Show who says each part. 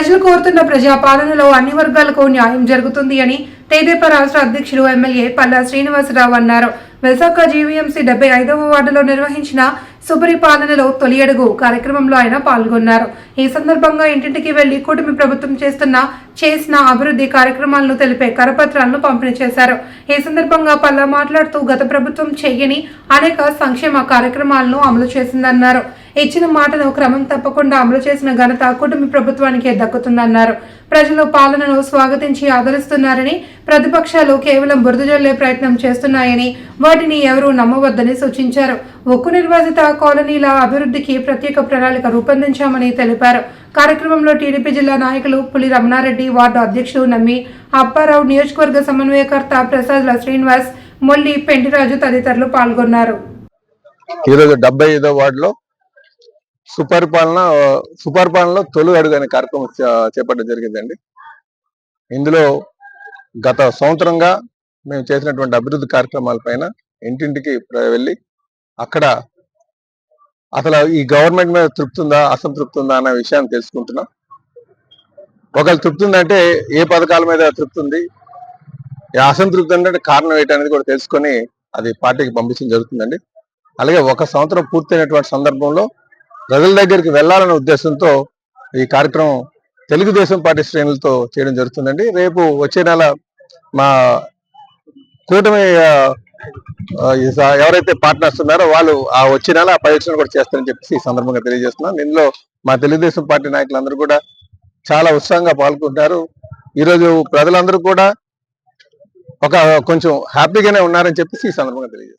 Speaker 1: ప్రజలు కోరుతున్న ప్రజాపాలనలో అన్ని వర్గాలకు న్యాయం జరుగుతుంది అని తెదేపా రాష్ట్ర అధ్యక్షులు ఎమ్మెల్యే పల్లా శ్రీనివాసరావు అన్నారు. విశాఖ జీవీఎంసీ డెబ్బై ఐదవ వార్డులో నిర్వహించిన సుపరిపాలనలో తొలి అడుగు కార్యక్రమంలో ఆయన పాల్గొన్నారు. ఈ సందర్భంగా ఇంటింటికి వెళ్ళి కూటమి ప్రభుత్వం చేస్తున్న చేసిన అభివృద్ధి కార్యక్రమాలను తెలిపే కరపత్రాలను పంపిణీ చేశారు. ఈ సందర్భంగా పల్లా మాట్లాడుతూ గత ప్రభుత్వం చేయని అనేక సంక్షేమ కార్యక్రమాలను అమలు చేసిందన్నారు. ఇచ్చిన మాటను క్రమం తప్పకుండా అమలు చేసిన ఘనత కుటుంబ ప్రభుత్వానికే దక్కుతుందన్నారు. ప్రజలు పాలనను స్వాగతించి ఆదరిస్తున్నారని ప్రతిపక్షాలు కేవలం బురదజల్లే ప్రయత్నం చేస్తున్నాయని వాటిని ఎవరూ నమ్మవద్దని సూచించారు. ఉక్కు నిర్వాసిత కాలనీల అభివృద్ధికి ప్రత్యేక ప్రణాళిక రూపొందించామని తెలిపారు. కార్యక్రమంలో టీడీపీ జిల్లా నాయకులు పులి రమణారెడ్డి వార్డు అధ్యక్షుడు నమ్మి అప్పారావు నియోజకవర్గ సమన్వయకర్త ప్రసాద్ల శ్రీనివాస్ మొల్లి పెంటిరాజు తదితరులు పాల్గొన్నారు.
Speaker 2: ఈరోజు డెబ్బై ఐదో వార్డులో సుపరిపాలన సుపరిపాలనలో తొలి అడుగు అనే కార్యక్రమం చేపట్టడం జరిగిందండి. ఇందులో గత సంవత్సరంగా మేము చేసినటువంటి అభివృద్ధి కార్యక్రమాలపైన ఇంటింటికి వెళ్ళి అక్కడ అసలు ఈ గవర్నమెంట్ మీద తృప్తి ఉందా అసంతృప్తి ఉందా అనే విషయాన్ని తెలుసుకుంటున్నాం. ఒకవేళ తృప్తి ఉందంటే ఏ పథకాల మీద తృప్తి ఉంది ఏ అసంతృప్తి అంటే కారణం ఏంటనేది కూడా తెలుసుకొని అది పార్టీకి పంపించడం జరుగుతుందండి. అలాగే ఒక సంవత్సరం పూర్తయినటువంటి సందర్భంలో ప్రజల దగ్గరికి వెళ్ళాలనే ఉద్దేశంతో ఈ కార్యక్రమం తెలుగుదేశం పార్టీ శ్రేణులతో చేయడం జరుగుతుందండి. రేపు వచ్చే నెల మా కూటమి ఎవరైతే పార్ట్నర్స్ ఉన్నారో వాళ్ళు ఆ వచ్చే నెల ఆ పరీక్షను కూడా చేస్తారని చెప్పేసి ఈ సందర్భంగా తెలియజేస్తున్నాను ఇందులో మా తెలుగుదేశం పార్టీ నాయకులందరూ కూడా చాలా ఉత్సాహంగా పాల్గొంటున్నారు ఈరోజు ప్రజలందరూ కూడా ఒక కొంచెం హ్యాపీగానే ఉన్నారని చెప్పేసి ఈ సందర్భంగా తెలియజేస్తున్నాను